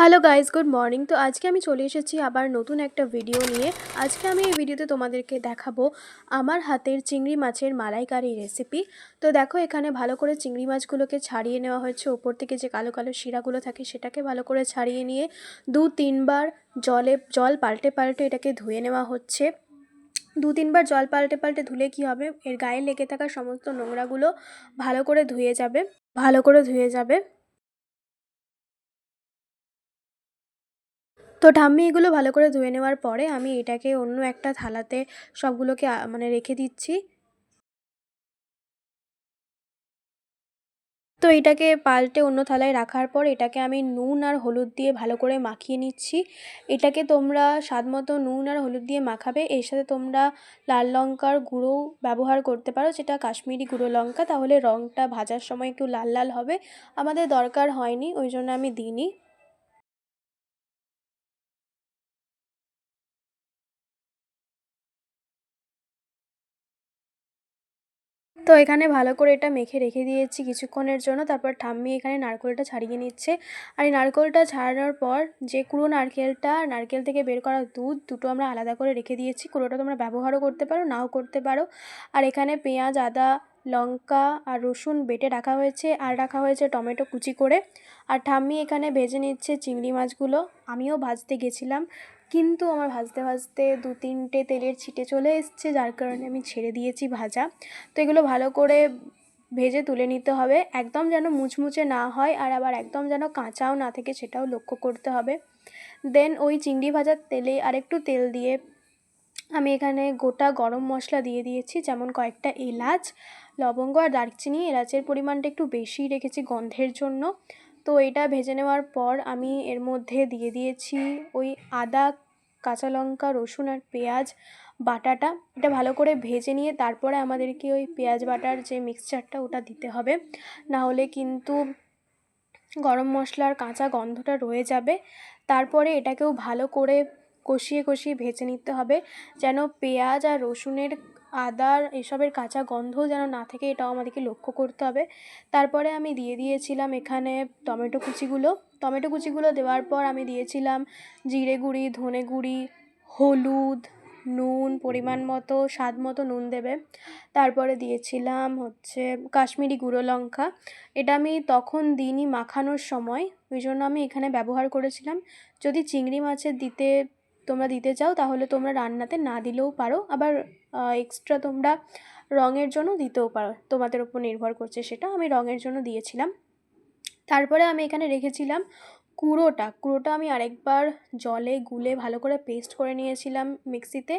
Hello guys good morning তো আজকে আমি চলে এসেছি আবার নতুন একটা ভিডিও নিয়ে। আজকে আমি এই ভিডিওতে তোমাদেরকে দেখাবো আমার হাতের চিংড়ি মাছের মালাইকারি রেসিপি তো দেখো, এখানে ভালো করে চিংড়ি মাছগুলোকে ছাড়িয়ে নেওয়া হয়েছে। ওপর থেকে যে কালো কালো শিরাগুলো থাকে, সেটাকে ভালো করে ছাড়িয়ে নিয়ে দু তিনবার জলে, জল পাল্টে পাল্টে এটাকে ধুয়ে নেওয়া হচ্ছে। দু তিনবার জল পাল্টে পাল্টে ধুলে কি হবে? এর গায়ে লেগে থাকা সমস্ত নোংরাগুলো ভালো করে ধুয়ে যাবে, ভালো করে ধুয়ে যাবে। তো ঠাম্মি এগুলো ভালো করে ধুয়ে নেওয়ার পরে আমি এটাকে অন্য একটা থালাতে সবগুলোকে মানে রেখে দিচ্ছি। তো এটাকে পাল্টে অন্য থালায় রাখার পর এটাকে আমি নুন আর হলুদ দিয়ে ভালো করে মাখিয়ে নিচ্ছি। এটাকে তোমরা স্বাদ মতো নুন আর হলুদ দিয়ে মাখাবে। এর সাথে তোমরা লাল লঙ্কার গুঁড়ো ব্যবহার করতে পারো। যেটা কাশ্মীরি গুঁড়ো লঙ্কা, তাহলে রঙটা ভাজার সময় একটু লাল লাল হবে। আমাদের দরকার হয়নি, ওই জন্য আমি দিইনি। তো এখানে ভালো করে এটা মেখে রেখে দিয়েছি কিছুক্ষণের জন্য। তারপর ঠাম্মি এখানে নারকেলটা ছাড়িয়ে নিচ্ছে। আর এই নারকেলটা ছাড়ানোর পর যে কুড়ো নারকেলটা, নারকেল থেকে বের করা দুধ, দুটো আমরা আলাদা করে রেখে দিয়েছি। কুড়োটা তোমরা ব্যবহারও করতে পারো, নাও করতে পারো। আর এখানে পেঁয়াজ, আদা লঙ্কা আর রসুন বেটে রাখা হয়েছে, আর রাখা হয়েছে টমেটো কুচি করে। আর ঠাম্মি এখানে ভেজে নিচ্ছে চিংড়ি মাছগুলো। আমিও ভাজতে গেছিলাম, কিন্তু আমার ভাজতে ভাজতে দু তিনটে তেলের ছিটে চলে এসছে, যার কারণে আমি ছেড়ে দিয়েছি ভাজা। তো এগুলো ভালো করে ভেজে তুলে নিতে হবে, একদম যেন মুচমুচে না হয়, আর আবার একদম যেন কাঁচাও না থেকে সেটাও লক্ষ্য করতে হবে। দেন ওই চিংড়ি ভাজার তেলে আরেকটু তেল দিয়ে আমি এখানে গোটা গরম মশলা দিয়ে দিয়েছি, যেমন কয়েকটা এলাচ লবঙ্গ আর দারচিনি এলাচের পরিমাণটা একটু বেশি রেখেছি গন্ধের জন্য। তো এটা ভেজে নেওয়ার পর আমি এর মধ্যে দিয়ে দিয়েছি ওই আদা, কাঁচা লঙ্কা, রসুন আর পেঁয়াজ বাটাটা। এটা ভালো করে ভেজে নিয়ে তারপরে আমাদেরকে ওই পেঁয়াজ বাটার যে মিক্সচারটা ওটা দিতে হবে। না হলে কিন্তু গরম মশলার কাঁচা গন্ধটা রয়ে যাবে। তারপরে এটাকেও ভালো করে কষিয়ে কষিয়ে ভেজে নিতে হবে। যেন পেঁয়াজ আর রসুনের আদার এসবের কাঁচা গন্ধও যেন না থাকে, এটাও আমাদেরকে লক্ষ্য করতে হবে। তারপরে আমি দিয়ে দিয়েছিলাম এখানে টমেটো কুচিগুলো। টমেটো কুচিগুলো দেওয়ার পর আমি দিয়েছিলাম জিরে গুঁড়ি, ধনে গুঁড়ি, হলুদ, নুন, পরিমাণ মতো, স্বাদ মতো নুন দেবে। তারপরে দিয়েছিলাম হচ্ছে কাশ্মীরি গুঁড়ো লঙ্কা। এটা আমি তখন দিইনি মাখানোর সময়, ওই জন্য আমি এখানে ব্যবহার করেছিলাম। যদি চিংড়ি মাছের দিতে তোমরা দিতে চাও, তাহলে তোমরা রান্নাতে না দিলেও পারো। আবার এক্সট্রা তোমরা রঙের জন্য দিতেও পারো। তোমাদের ওপর নির্ভর করছে সেটা। আমি রঙের জন্য দিয়েছিলাম। তারপরে আমি এখানে রেখেছিলাম কুড়োটা। কুড়োটা আমি আরেকবার জলে গুলে ভালো করে পেস্ট করে নিয়েছিলাম মিক্সিতে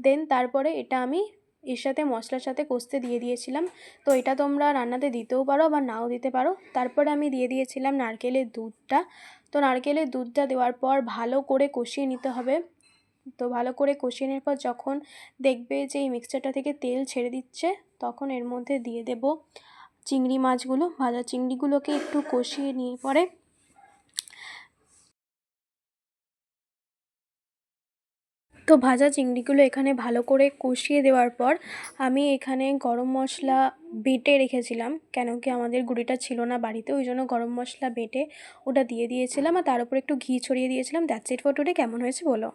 দেন তারপরে এটা আমি এর সাথে মশলার সাথে কষতে দিয়ে দিয়েছিলাম। তো এটা তোমরা রান্নাতে দিতেও পারো বা নাও দিতে পারো। তারপরে আমি দিয়ে দিয়েছিলাম নারকেলের দুধটা। তো নারকেলের দুধটা দেওয়ার পর ভালো করে কষিয়ে নিতে হবে। তো ভালো করে কষিয়ে নেওয়ার পর যখন দেখবে যে এই মিক্সচারটা থেকে তেল ছেড়ে দিচ্ছে, তখন এর মধ্যে দিয়ে দেব চিংড়ি মাছগুলো। ভাজা চিংড়িগুলোকে একটু কষিয়ে নিয়ে পরে তো ভাজা চিংড়িগুলো এখানে ভালো করে কষিয়ে দেওয়ার পর আমি এখানে গরম মশলা বেটে রেখেছিলাম, কেন কি আমাদের গুঁড়িটা ছিল না বাড়িতে, ওই জন্য গরম মশলা বেটে ওটা দিয়ে দিয়েছিলাম আর তার উপর একটু ঘি ছড়িয়ে দিয়েছিলাম দ্যাটস ইট ফর টুডে কেমন হয়েছে বলো?